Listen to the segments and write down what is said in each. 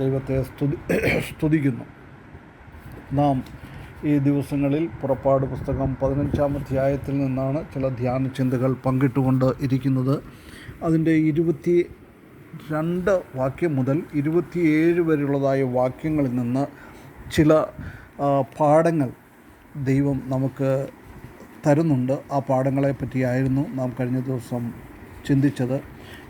ദൈവത്തെ സ്തുതി സ്തുതിക്കുന്നു. നാം ഈ ദിവസങ്ങളിൽ പുറപ്പാട് പുസ്തകം പതിനഞ്ചാം അധ്യായത്തിൽ നിന്നാണ് ചില ധ്യാന ചിന്തകൾ പങ്കിട്ടുകൊണ്ട് ഇരിക്കുന്നത്. അതിന്റെ ഇരുപത്തി രണ്ട് വാക്യം മുതൽ ഇരുപത്തിയേഴ് വരെയുള്ളതായ വാക്യങ്ങളിൽ നിന്ന് ചില പാഠങ്ങൾ ദൈവം നമുക്ക് തരുന്നുണ്ട്. ആ പാഠങ്ങളെ പറ്റിയായിരുന്നു നാം കഴിഞ്ഞ ദിവസം ചിന്തിച്ചത്.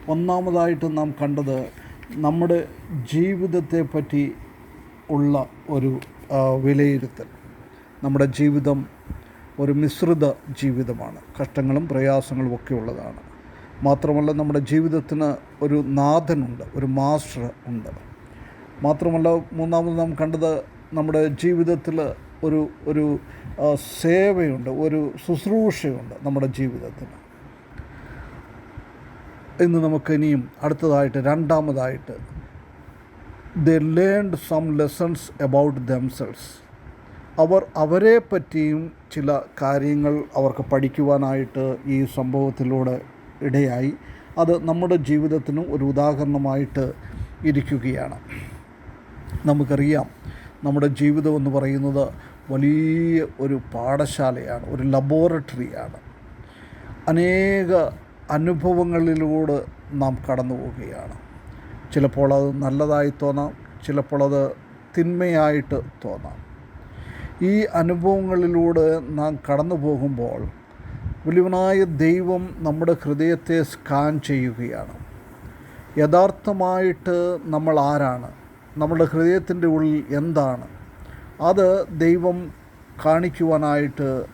ഒന്നാമതായിട്ട് നാം കണ്ടത് നമ്മുടെ ജീവിതത്തെ പറ്റി ഉള്ള ഒരു വിലയിരുത്തൽ. നമ്മുടെ ജീവിതം ഒരു മിശ്രിത ജീവിതമാണ്. കഷ്ടങ്ങളും പ്രയാസങ്ങളും ഒക്കെ ഉള്ളതാണ്. മാത്രമല്ല നമ്മുടെ ജീവിതത്തിന് ഒരു നാഥനുണ്ട് ഒരു മാസ്റ്റർ ഉണ്ട്. മാത്രമല്ല മൂന്നാമത് നാം കണ്ടത് നമ്മുടെ ജീവിതത്തിൽ ഒരു ഒരു സേവയുണ്ട് ഒരു ശുശ്രൂഷയുണ്ട് നമ്മുടെ ജീവിതത്തിന്. ഇന്ന് നമുക്ക് ഇനിയും അടുത്തതായിട്ട് രണ്ടാമതായിട്ട്. The learned some lessons about damsels അവർ അവരെ പറ്റിയും ചില കാര്യങ്ങൾ അവർക്ക് പഠിക്കുവാനായിട്ട് ഈ സംഭവത്തിലൂടെ ഇടയായി. അത് നമ്മുടെ ജീവിതത്തിനും ഒരു ഉദാഹരണമായിട്ട് ഇരിക്കുകയാണ്. നമുക്കറിയാം നമ്മുടെ ജീവിതം എന്ന് പറയുന്നത് വലിയ ഒരു പാഠശാലയാണ് ഒരു ലബോറട്ടറിയാണ് അനേക അനുഭവങ്ങളിലൂടെ നാം കടന്നു പോവുകയാണ് ചിലപ്പോൾ അത് നല്ലതായി തോന്നാം ചിലപ്പോൾ അത് തിന്മയായിട്ട് തോന്നാം. ഈ അനുഭവങ്ങളിലൂടെ നാം കടന്നു പോകുമ്പോൾ വലിയവനായ ദൈവം നമ്മുടെ ഹൃദയത്തെ സ്കാൻ ചെയ്യുകയാണ്. യഥാർത്ഥമായിട്ട് നമ്മൾ ആരാണ്? നമ്മുടെ ഹൃദയത്തിന്റെ ഉള്ളിൽ എന്താണ്? അത് ദൈവം കാണിക്കുവാനായിട്ട്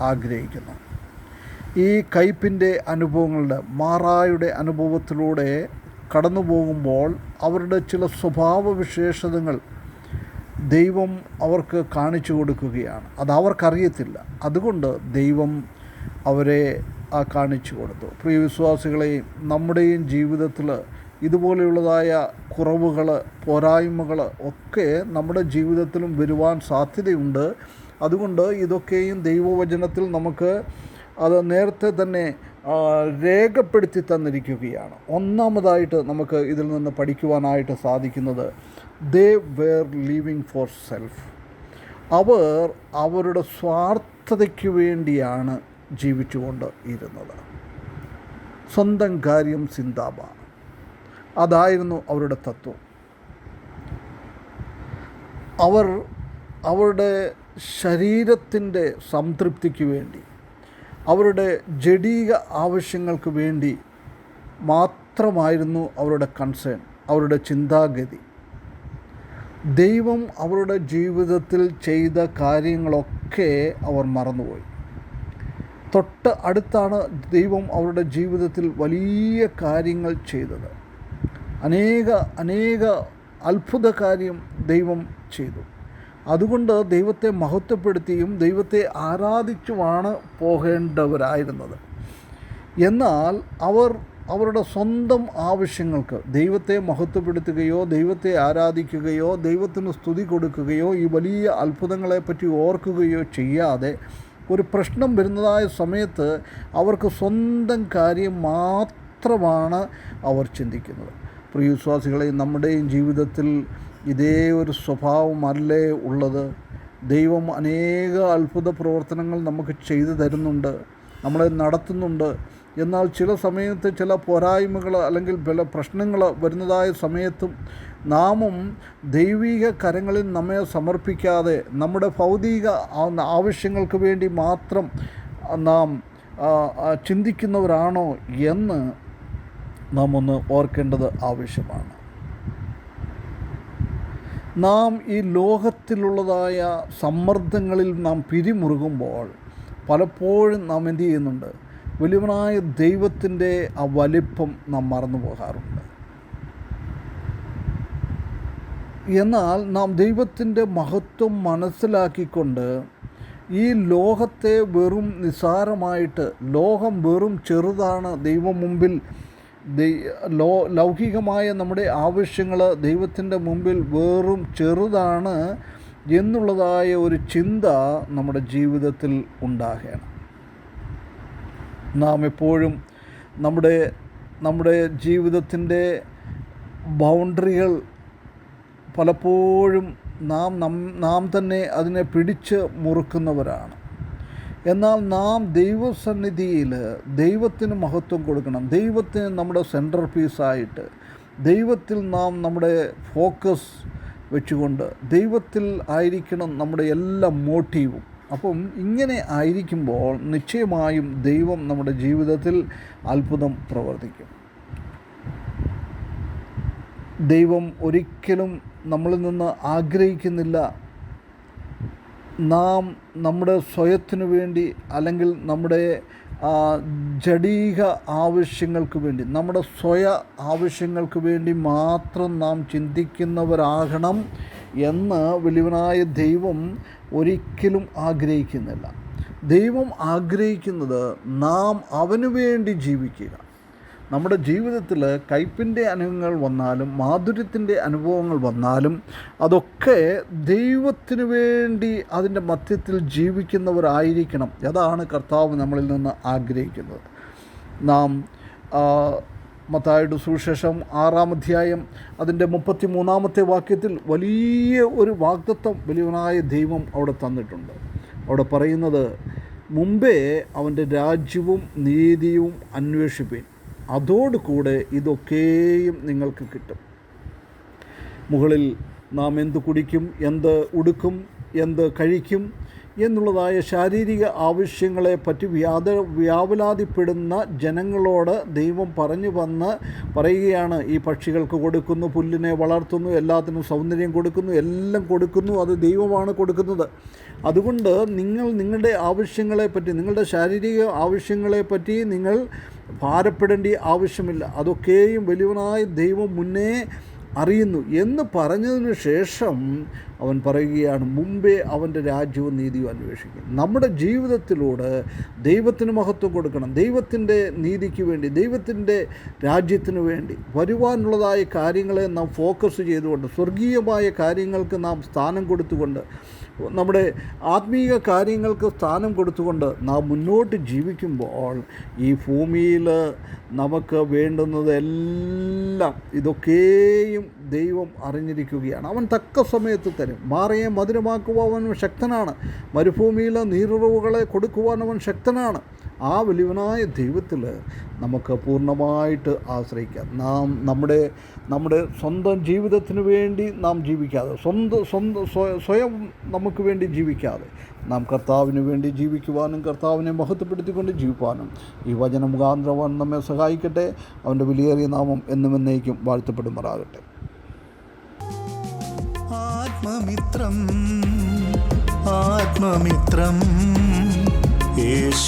ആഗ്രഹിക്കുന്നു. ഈ കയ്പിന്റെ അനുഭവങ്ങളുടെ മാറായുടെ അനുഭവത്തിലൂടെ കടന്നു പോകുമ്പോൾ അവരുടെ ചില സ്വഭാവ വിശേഷതകൾ ദൈവം അവർക്ക് കാണിച്ചു കൊടുക്കുകയാണ്. അത് അവർക്കറിയത്തില്ല. അതുകൊണ്ട് ദൈവം അവരെ ആ കാണിച്ചു കൊടുത്തു. പ്രിയ വിശ്വാസികളെ നമ്മുടെയും ജീവിതത്തിൽ ഇതുപോലെയുള്ളതായ കുറവുകൾ പോരായ്മകൾ ഒക്കെ നമ്മുടെ ജീവിതത്തിലും വരുവാൻ സാധ്യതയുണ്ട്. അതുകൊണ്ട് ഇതൊക്കെയും ദൈവവചനത്തിൽ നമുക്ക് അത് നേരത്തെ തന്നെ രേഖപ്പെടുത്തി തന്നിരിക്കുകയാണ്. ഒന്നാമതായിട്ട് നമുക്ക് ഇതിൽ നിന്ന് പഠിക്കുവാനായിട്ട് സാധിക്കുന്നത് they were leaving for self അവർ അവരുടെ സ്വാർത്ഥതയ്ക്ക് വേണ്ടിയാണ് ജീവിച്ചുകൊണ്ട് ഇരുന്നത് സ്വന്തം കാര്യം സിന്താബ. അതായിരുന്നു അവരുടെ തത്വം. അവർ അവരുടെ ശരീരത്തിന്റെ സംതൃപ്തിക്ക് വേണ്ടി അവരുടെ ജഡീക ആവശ്യങ്ങൾക്ക് വേണ്ടി മാത്രമായിരുന്നു അവരുടെ കൺസേൺ അവരുടെ ചിന്താഗതി. ദൈവം അവരുടെ ജീവിതത്തിൽ ചെയ്ത കാര്യങ്ങളൊക്കെ അവർ മറന്നുപോയി. തൊട്ട് അടുത്താണ് ദൈവം അവരുടെ ജീവിതത്തിൽ വലിയ കാര്യങ്ങൾ ചെയ്തത്. അനേക അനേക അത്ഭുത കാര്യം ദൈവം ചെയ്തു. അതുകൊണ്ട് ദൈവത്തെ മഹത്വപ്പെടുത്തിയും ദൈവത്തെ ആരാധിച്ചുമാണ് പോകേണ്ടവരായിരുന്നത്. എന്നാൽ അവർ അവരുടെ സ്വന്തം ആവശ്യങ്ങൾക്ക് ദൈവത്തെ മഹത്വപ്പെടുത്തുകയോ ദൈവത്തെ ആരാധിക്കുകയോ ദൈവത്തിന് സ്തുതി കൊടുക്കുകയോ ഈ വലിയ അത്ഭുതങ്ങളെപ്പറ്റി ഓർക്കുകയോ ചെയ്യാതെ ഒരു പ്രശ്നം വരുന്നതായ സമയത്ത് അവർക്ക് സ്വന്തം കാര്യം മാത്രമാണ് അവർ ചിന്തിക്കുന്നത്. പ്രിയ വിശ്വാസികളെ നമ്മുടെയും ജീവിതത്തിൽ ഇതേ ഒരു സ്വഭാവമല്ലേ ഉള്ളത്? ദൈവം അനേക അത്ഭുത പ്രവർത്തനങ്ങൾ നമുക്ക് ചെയ്തു തരുന്നുണ്ട് നമ്മളെ നടത്തുന്നുണ്ട്. എന്നാൽ ചില സമയത്ത് ചില പോരായ്മകൾ അല്ലെങ്കിൽ ചില പ്രശ്നങ്ങൾ വരുന്നതായ സമയത്തും നാമും ദൈവിക കരങ്ങളിൽ നമ്മെ സമർപ്പിക്കാതെ നമ്മുടെ ഭൗതിക ആവശ്യങ്ങൾക്ക് വേണ്ടി മാത്രം നാം ചിന്തിക്കുന്നവരാണോ എന്ന് നാം ഒന്ന് ഓർക്കേണ്ടത് ആവശ്യമാണ്. നാം ഈ ലോകത്തിലുള്ളതായ സമ്മർദ്ദങ്ങളിൽ നാം പിരിമുറുകുമ്പോൾ പലപ്പോഴും നാം എന്ത് ചെയ്യുന്നുണ്ട്? വലിയവനായ ദൈവത്തിന്റെ ആ വലിപ്പം നാം മറന്നു പോകാറുണ്ട്. എന്നാൽ നാം ദൈവത്തിന്റെ മഹത്വം മനസ്സിലാക്കിക്കൊണ്ട് ഈ ലോകത്തെ വെറും നിസ്സാരമായിട്ട് ലോകം വെറും ചെറുതാണ് ദൈവം മുമ്പിൽ ലോ ലൗകികമായ നമ്മുടെ ആവശ്യങ്ങൾ ദൈവത്തിന്റെ മുമ്പിൽ വെറും ചെറുതാണ് എന്നുള്ളതായ ഒരു ചിന്ത നമ്മുടെ ജീവിതത്തിൽ ഉണ്ടാകണം. നാം എപ്പോഴും നമ്മുടെ നമ്മുടെ ജീവിതത്തിന്റെ ബൗണ്ടറികൾ പലപ്പോഴും നാം നം തന്നെ അതിനെ പിടിച്ച് മുറുക്കുന്നവരാണ്. എന്നാൽ നാം ദൈവസന്നിധിയിൽ ദൈവത്തിന് മഹത്വം കൊടുക്കണം. ദൈവത്തിന് നമ്മുടെ സെന്റർ പീസായിട്ട് ദൈവത്തിൽ നാം നമ്മുടെ ഫോക്കസ് വെച്ചുകൊണ്ട് ദൈവത്തിൽ ആയിരിക്കണം നമ്മുടെ എല്ലാ മോട്ടീവും അപ്പം ഇങ്ങനെ ആയിരിക്കുമ്പോൾ നിശ്ചയമായും ദൈവം നമ്മുടെ ജീവിതത്തിൽ അത്ഭുതം പ്രവർത്തിക്കും. ദൈവം ഒരിക്കലും നമ്മളിൽ നിന്ന് ആഗ്രഹിക്കുന്നില്ല നാം നമ്മുടെ സ്വയത്തിനു വേണ്ടി അല്ലെങ്കിൽ നമ്മുടെ ജടീക ആവശ്യങ്ങൾക്ക് വേണ്ടി നമ്മുടെ സ്വയ ആവശ്യങ്ങൾക്ക് വേണ്ടി മാത്രം നാം ചിന്തിക്കുന്നവരാകണം എന്ന് വലിയവനായ ദൈവം ഒരിക്കലും ആഗ്രഹിക്കുന്നില്ല. ദൈവം ആഗ്രഹിക്കുന്നത് നാം അവനു വേണ്ടി ജീവിക്കുക. നമ്മുടെ ജീവിതത്തിൽ കയ്പിന്റെ അനുഭവങ്ങൾ വന്നാലും മാധുര്യത്തിന്റെ അനുഭവങ്ങൾ വന്നാലും അതൊക്കെ ദൈവത്തിന് വേണ്ടി അതിന്റെ മധ്യത്തിൽ ജീവിക്കുന്നവരായിരിക്കണം. അതാണ് കർത്താവ് നമ്മളിൽ നിന്ന് ആഗ്രഹിക്കുന്നത്. നാം മത്തായുടെ സുവിശേഷം ആറാം അധ്യായം അതിന്റെ മുപ്പത്തി മൂന്നാമത്തെ വാക്യത്തിൽ വലിയ ഒരു വാഗ്ദത്വം വലിയവനായ ദൈവം അവിടെ തന്നിട്ടുണ്ട്. അവിടെ പറയുന്നത് മുമ്പേ അവന്റെ രാജ്യവും നീതിയും അന്വേഷിപ്പീൻ. അതോടുകൂടെ ഇതൊക്കെയും നിങ്ങൾക്ക് കിട്ടും. മുകളിൽ നാം എന്ത് കുടിക്കും എന്ത് ഉടുക്കും എന്ത് കഴിക്കും എന്നുള്ളതായ ശാരീരിക ആവശ്യങ്ങളെ പറ്റി വ്യാത വ്യാപുലാതിപ്പെടുന്ന ജനങ്ങളോട് ദൈവം പറഞ്ഞു വന്ന് പറയുകയാണ്. ഈ പക്ഷികൾക്ക് കൊടുക്കുന്നു പുല്ലിനെ വളർത്തുന്നു എല്ലാത്തിനും സൗന്ദര്യം കൊടുക്കുന്നു എല്ലാം കൊടുക്കുന്നു അത് ദൈവമാണ് കൊടുക്കുന്നത്. അതുകൊണ്ട് നിങ്ങൾ നിങ്ങളുടെ ആവശ്യങ്ങളെ പറ്റി നിങ്ങളുടെ ശാരീരിക ആവശ്യങ്ങളെ പറ്റി നിങ്ങൾ ഭാരപ്പെടേണ്ട ആവശ്യമില്ല. അതൊക്കെയും വലിയവനായ ദൈവം മുന്നേ അറിയുന്നു എന്ന് പറഞ്ഞതിന് ശേഷം അവൻ പറയുകയാണ് മുമ്പേ അവന്റെ രാജ്യവും നീതിയും അന്വേഷിക്കും. നമ്മുടെ ജീവിതത്തിലൂടെ ദൈവത്തിന് മഹത്വം കൊടുക്കണം. ദൈവത്തിന്റെ നീതിക്ക് വേണ്ടി ദൈവത്തിന്റെ രാജ്യത്തിന് വേണ്ടി വരുവാനുള്ളതായ കാര്യങ്ങളെ നാം ഫോക്കസ് ചെയ്തുകൊണ്ട് സ്വർഗീയമായ കാര്യങ്ങൾക്ക് നാം സ്ഥാനം കൊടുത്തുകൊണ്ട് നമ്മുടെ ആത്മീയ കാര്യങ്ങൾക്ക് സ്ഥാനം കൊടുത്തുകൊണ്ട് നാം മുന്നോട്ട് ജീവിക്കുമ്പോൾ ഈ ഭൂമിയിൽ നമുക്ക് വേണ്ടുന്നത് എല്ലാം ഇതൊക്കെയും ദൈവം അറിഞ്ഞിരിക്കുകയാണ്. അവൻ തക്ക സമയത്ത് തരും മാറിയെ മധുരമാക്കുവാൻ അവൻ ശക്തനാണ്. മരുഭൂമിയിൽ നീരുറവുകളെ കൊടുക്കുവാൻ അവൻ ശക്തനാണ്. ആ വലിയവനായ ദൈവത്തിൽ നമുക്ക് പൂർണമായിട്ട് ആശ്രയിക്കാം. നാം നമ്മുടെ നമ്മുടെ സ്വന്തം ജീവിതത്തിന് വേണ്ടി നാം ജീവിക്കാതെ സ്വന്തം സ്വന്തം സ്വയം നമുക്ക് വേണ്ടി ജീവിക്കാതെ നാം കർത്താവിന് വേണ്ടി ജീവിക്കുവാനും കർത്താവിനെ മഹത്വപ്പെടുത്തിക്കൊണ്ട് ജീവിക്കുവാനും ഈ വചന മുഖാന്തരവാൻ നമ്മെ സഹായിക്കട്ടെ. അവന്റെ വിലയേറിയ നാമം എന്നും എന്നേക്കും വാഴ്ത്തപ്പെടുമാറാകട്ടെ. ആത്മമിത്രം ആത്മമിത്രം യേശു